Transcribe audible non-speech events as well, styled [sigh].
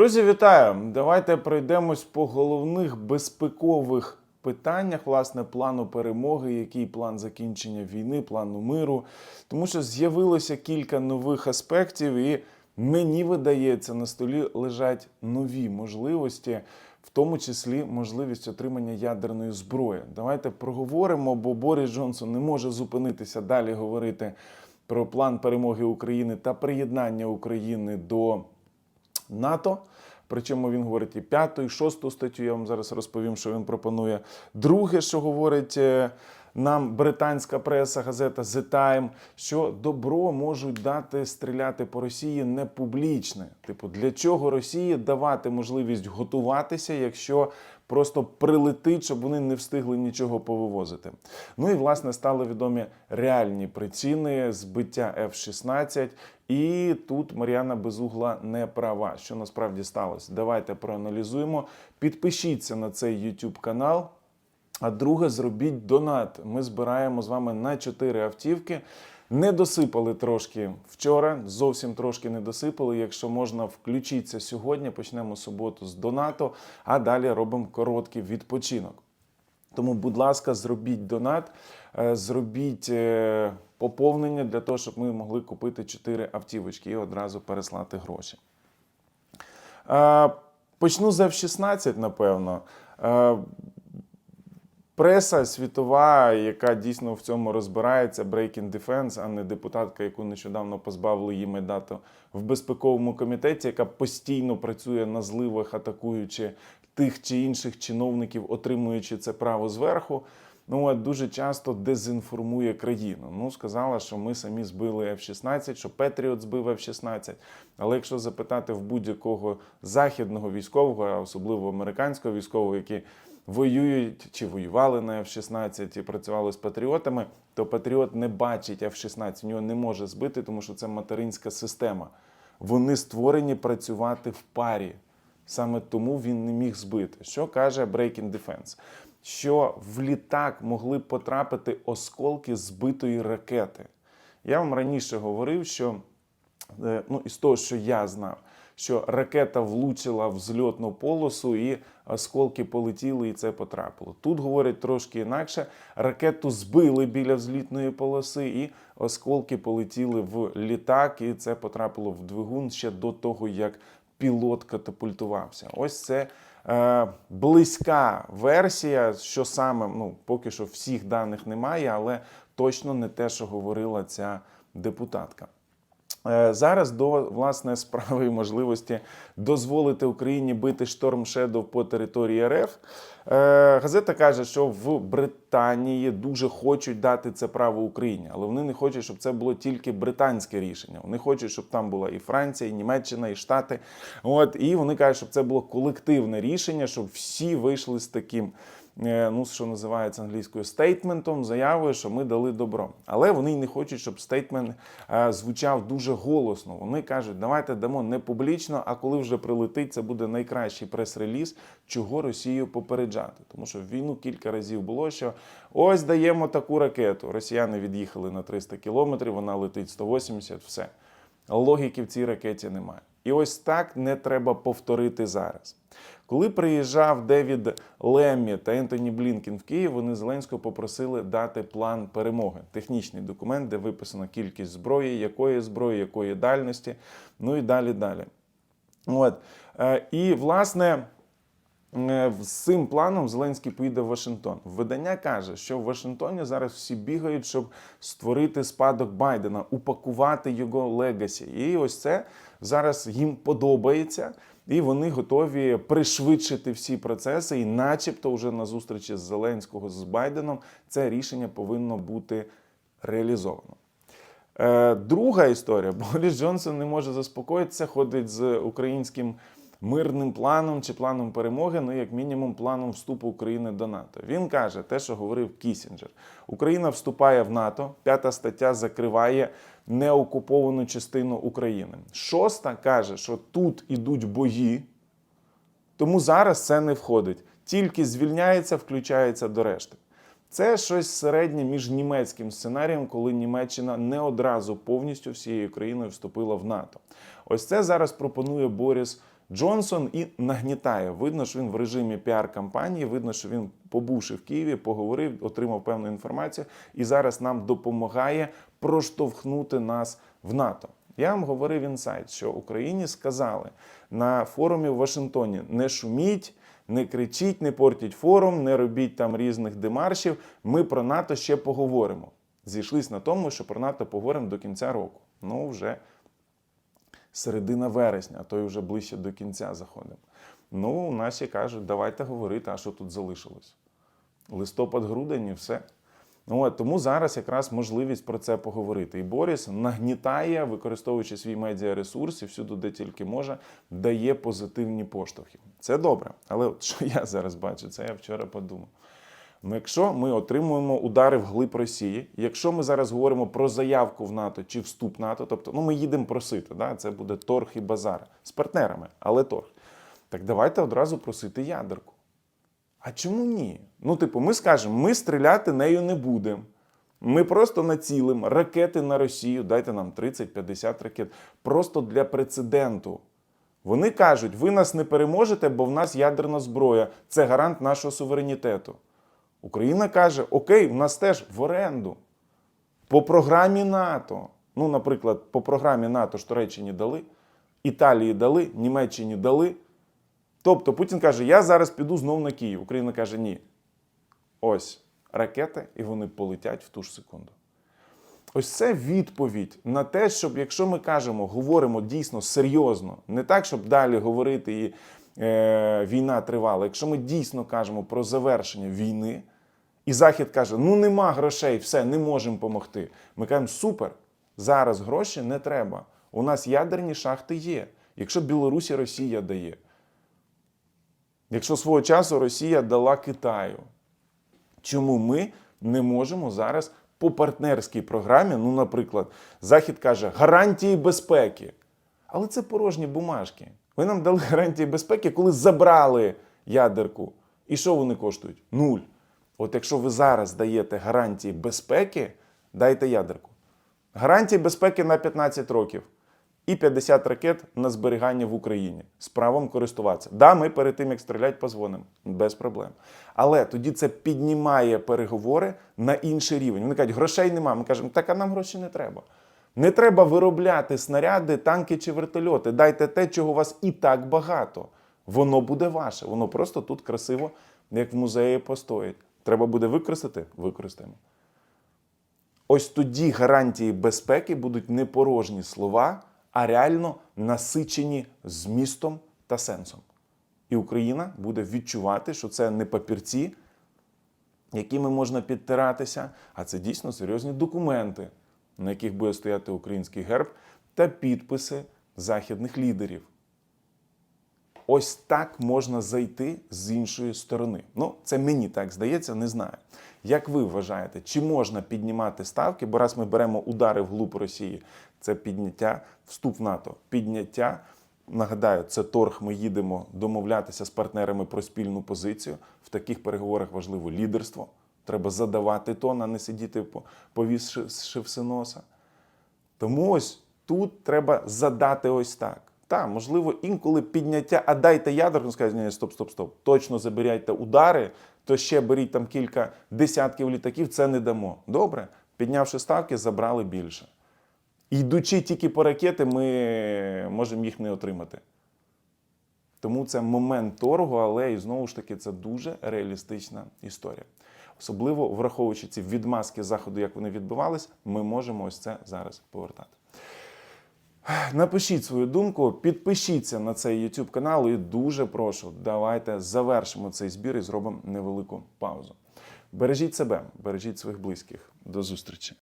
Друзі, вітаю! Давайте пройдемось по головних безпекових питаннях власне плану перемоги, який план закінчення війни, плану миру. Тому що з'явилося кілька нових аспектів, і мені видається, на столі лежать нові можливості, в тому числі можливість отримання ядерної зброї. Давайте проговоримо, бо Борис Джонсон не може зупинитися далі говорити про план перемоги України та приєднання України до НАТО. Причому він говорить і п'яту, і шосту статтю. Я вам зараз розповім, що він пропонує. Друге, що говорить е, нам британська преса, газета The Time, що добро можуть дати стріляти по Росії не публічне. Типу, для чого Росії давати можливість готуватися, якщо просто прилетить, щоб вони не встигли нічого повивозити. Ну і власне стали відомі реальні причини збиття F-16. І тут Мар'яна Безугла не права. Що насправді сталося? Давайте проаналізуємо. Підпишіться на цей YouTube канал. А друге, зробіть донат. Ми збираємо з вами на 4 автівки. Не досипали трошки вчора, зовсім трошки не досипали. Якщо можна, включіться сьогодні. Почнемо суботу з донату, а далі робимо короткий відпочинок. Тому, будь ласка, зробіть донат, е, зробіть е, поповнення для того, щоб ми могли купити 4 автівочки і одразу переслати гроші. Е, Почну з F-16, напевно. Преса світова, яка дійсно в цьому розбирається, Breaking Defense, а не депутатка, яку нещодавно позбавили її мандату в безпековому комітеті, яка постійно працює на зливах, атакуючи тих чи інших чиновників, отримуючи це право зверху. Ну от дуже часто дезінформує країну. Ну сказала, що ми самі збили F-16, що Петріот збив F-16. Але якщо запитати в будь-якого західного військового, а особливо американського військового, які воюють чи воювали на F-16 і працювали з патріотами, то Патріот не бачить F-16, в нього не може збити, тому що це материнська система. Вони створені працювати в парі. Саме тому він не міг збити. Що каже Breaking Defense? Що в літак могли потрапити осколки збитої ракети. Я вам раніше говорив, що е, ну, із того, що я знав, що ракета влучила в зльотну полосу і осколки полетіли, і це потрапило. Тут говорять трошки інакше. Ракету збили біля взлітної полоси, і осколки полетіли в літак, і це потрапило в двигун ще до того, як пілот катапультувався. Ось це е, близька версія, що саме, ну, поки що всіх даних немає, але точно не те, що говорила ця депутатка. Е, Зараз до власне справи і можливості дозволити Україні бити шторм Шедов по території РФ. Е, Газета каже, що в Британії дуже хочуть дати це право Україні, але вони не хочуть, щоб це було тільки британське рішення. Вони хочуть, щоб там була і Франція, і Німеччина, і Штати. От і вони кажуть, щоб це було колективне рішення, щоб всі вийшли з таким ну що називається англійською стейтментом, заявою, що ми дали добро. Але вони не хочуть, щоб стейтмент е, звучав дуже голосно. Вони кажуть, давайте дамо не публічно, а коли вже прилетить, це буде найкращий прес-реліз, чого Росію попереджати. Тому що в війну кілька разів було, що ось даємо таку ракету. Росіяни від'їхали на 300 кілометрів, вона летить 180, все. Логіки в цій ракеті немає. І ось так не треба повторити зараз. Коли приїжджав Девід Леммі та Ентоні Блінкен в Київ, вони Зеленського попросили дати план перемоги, технічний документ, де виписана кількість зброї, якої зброї, якої дальності, ну і далі далі. От. Е, І, власне, е, з цим планом Зеленський поїде в Вашингтон. Видання каже, що в Вашингтоні зараз всі бігають, щоб створити спадок Байдена, упакувати його легасі. І ось це зараз їм подобається. І вони готові пришвидшити всі процеси, і, начебто, вже на зустрічі з Зеленського з Байденом це рішення повинно бути реалізовано. Е, Друга історія: [laughs] Борис Джонсон не може заспокоїтися, ходить з українським мирним планом чи планом перемоги, ну як мінімум планом вступу України до НАТО. Він каже те, що говорив Кісінджер: Україна вступає в НАТО. П'ята стаття закриває неокуповану частину України. Шоста каже, що тут ідуть бої, тому зараз це не входить. Тільки звільняється, включається до решти. Це щось середнє між німецьким сценарієм, коли Німеччина не одразу повністю всією країною вступила в НАТО. Ось це зараз пропонує Борис Джонсон і нагнітає. Видно, що він в режимі піар-кампанії, видно, що він побувши в Києві, поговорив, отримав певну інформацію і зараз нам допомагає проштовхнути нас в НАТО. Я вам говорив інсайт, що Україні сказали на форумі в Вашингтоні: не шуміть, не кричіть, не портіть форум, не робіть там різних демаршів. Ми про НАТО ще поговоримо. Зійшлись на тому, що про НАТО поговоримо до кінця року. Ну, вже середина вересня, а то й вже ближче до кінця заходимо. Ну, наші кажуть, давайте говорити, а що тут залишилось? Листопад-грудень і все. От, тому зараз якраз можливість про це поговорити. І Борис нагнітає, використовуючи свій медіаресурс і всюди, де тільки може, дає позитивні поштовхи. Це добре. Але от що я зараз бачу, це я вчора подумав. Ну, якщо ми отримуємо удари в глиб Росії, якщо ми зараз говоримо про заявку в НАТО чи вступ НАТО, тобто ну, ми їдемо просити, да? це буде торг і базар з партнерами, але торг. Так давайте одразу просити ядерку. А чому ні? Ну, типу, ми скажемо, ми стріляти нею не будемо. Ми просто націлимо ракети на Росію, дайте нам 30-50 ракет. Просто для прецеденту. Вони кажуть, ви нас не переможете, бо в нас ядерна зброя. Це гарант нашого суверенітету. Україна каже: Окей, в нас теж в оренду. По програмі НАТО. Ну, наприклад, по програмі НАТО ж Туреччині дали, Італії дали, Німеччині дали. Тобто Путін каже: Я зараз піду знов на Київ. Україна каже, ні. Ось ракети, і вони полетять в ту ж секунду. Ось це відповідь на те, щоб якщо ми кажемо, говоримо дійсно серйозно, не так, щоб далі говорити і е, війна тривала. Якщо ми дійсно кажемо про завершення війни, і Захід каже, ну нема грошей, все, не можемо допомогти. Ми кажемо, супер, зараз гроші не треба. У нас ядерні шахти є. Якщо Білорусі Росія дає. Якщо свого часу Росія дала Китаю, чому ми не можемо зараз по партнерській програмі, ну, наприклад, Захід каже гарантії безпеки. Але це порожні бумажки. Ви нам дали гарантії безпеки, коли забрали ядерку. І що вони коштують? Нуль. От якщо ви зараз даєте гарантії безпеки, дайте ядерку. Гарантії безпеки на 15 років і 50 ракет на зберігання в Україні з правом користуватися. Да, ми перед тим, як стріляти, позвонимо без проблем. Але тоді це піднімає переговори на інший рівень. Вони кажуть, грошей нема. Ми кажемо, так а нам гроші не треба. Не треба виробляти снаряди, танки чи вертольоти. Дайте те, чого у вас і так багато. Воно буде ваше. Воно просто тут красиво, як в музеї постоїть. Треба буде використати? Використаємо. Ось тоді гарантії безпеки будуть не порожні слова, а реально насичені змістом та сенсом. І Україна буде відчувати, що це не папірці, якими можна підтиратися, а це дійсно серйозні документи, на яких буде стояти український герб та підписи західних лідерів. Ось так можна зайти з іншої сторони. Ну, це мені так здається, не знаю. Як ви вважаєте, чи можна піднімати ставки? Бо раз ми беремо удари вглуб Росії, це підняття, вступ в НАТО, підняття. Нагадаю, це торг. Ми їдемо домовлятися з партнерами про спільну позицію. В таких переговорах важливо лідерство. Треба задавати тон, а не сидіти повісши все носа. Тому ось тут треба задати ось так. Так, можливо, інколи підняття, а дайте ядерку, скажуть, ні, стоп, стоп, стоп. Точно забирайте удари, то ще беріть там кілька десятків літаків, це не дамо. Добре, піднявши ставки, забрали більше. Йдучи тільки по ракети, ми можемо їх не отримати. Тому це момент торгу, але і знову ж таки це дуже реалістична історія. Особливо враховуючи ці відмазки заходу, як вони відбувались, ми можемо ось це зараз повертати. Напишіть свою думку, підпишіться на цей YouTube канал і дуже прошу, давайте завершимо цей збір і зробимо невелику паузу. Бережіть себе, бережіть своїх близьких. До зустрічі!